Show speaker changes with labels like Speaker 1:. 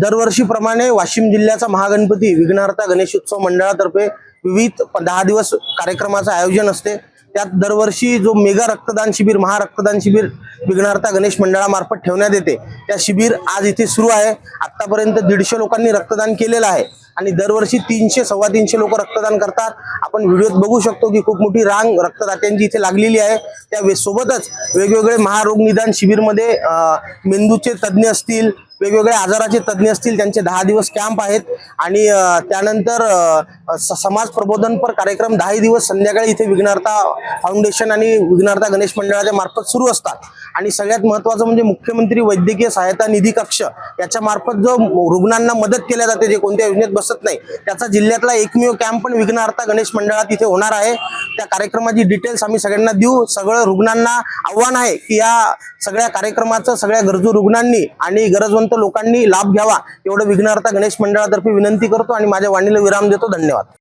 Speaker 1: दरवर्षीप्रमाणे वाशिम जिल्ह्याचा महागणपती विघ्नहर्ता गणेशोत्सव मंडळातर्फे विविध प- दहा दिवस कार्यक्रमाचं आयोजन असते. त्यात दरवर्षी जो मेगा रक्तदान शिबिर महारक्तदान शिबिर विघ्नहर्ता गणेश मंडळामार्फत ठेवण्यात येते. त्या शिबिर आज इथे सुरू आहे. आत्तापर्यंत दीडशे लोकांनी रक्तदान केलेलं आहे. आणि दरवर्षी तीनशे सव्वा तीनशे लोक रक्तदान करतात. आपण व्हिडिओत बघू शकतो की खूप मोठी रांग रक्तदात्यांची इथे लागलेली आहे. त्या वे- सोबतच वेगवेगळे महारोग निदान शिबिरमध्ये मेंदूचे तज्ज्ञ असतील वेगवेगळ्या आजाराचे तज्ज्ञ असतील त्यांचे दहा दिवस कॅम्प आहेत. आणि त्यानंतर स- समाज प्रबोधनपर कार्यक्रम दहा दिवस संध्याकाळी इथे विघ्नार्ता फाउंडेशन आणि विघ्नार्ता गणेश मंडळाच्या मार्फत सुरू असतात. आणि सगळ्यात महत्वाचं म्हणजे मुख्यमंत्री वैद्यकीय सहायता निधी कक्ष याच्या मार्फत जो रुग्णांना मदत केल्या जाते जे कोणत्या योजनेत बसत नाही त्याचा जिल्ह्यातला एकमेव कॅम्प पण विघ्नहर्ता गणेश मंडळात इथे होणार आहे. त्या कार्यक्रमाची डिटेल्स आम्ही सगळ्यांना देऊ. सगळं रुग्णांना आव्हान आहे की या सगळ्या कार्यक्रमाचं सगळ्या गरजू रुग्णांनी आणि गरजवंत लोकांनी लाभ घ्यावा एवढं विघ्नहर्ता गणेश मंडळातर्फे विनंती करतो आणि माझ्या वाणीला विराम देतो. धन्यवाद.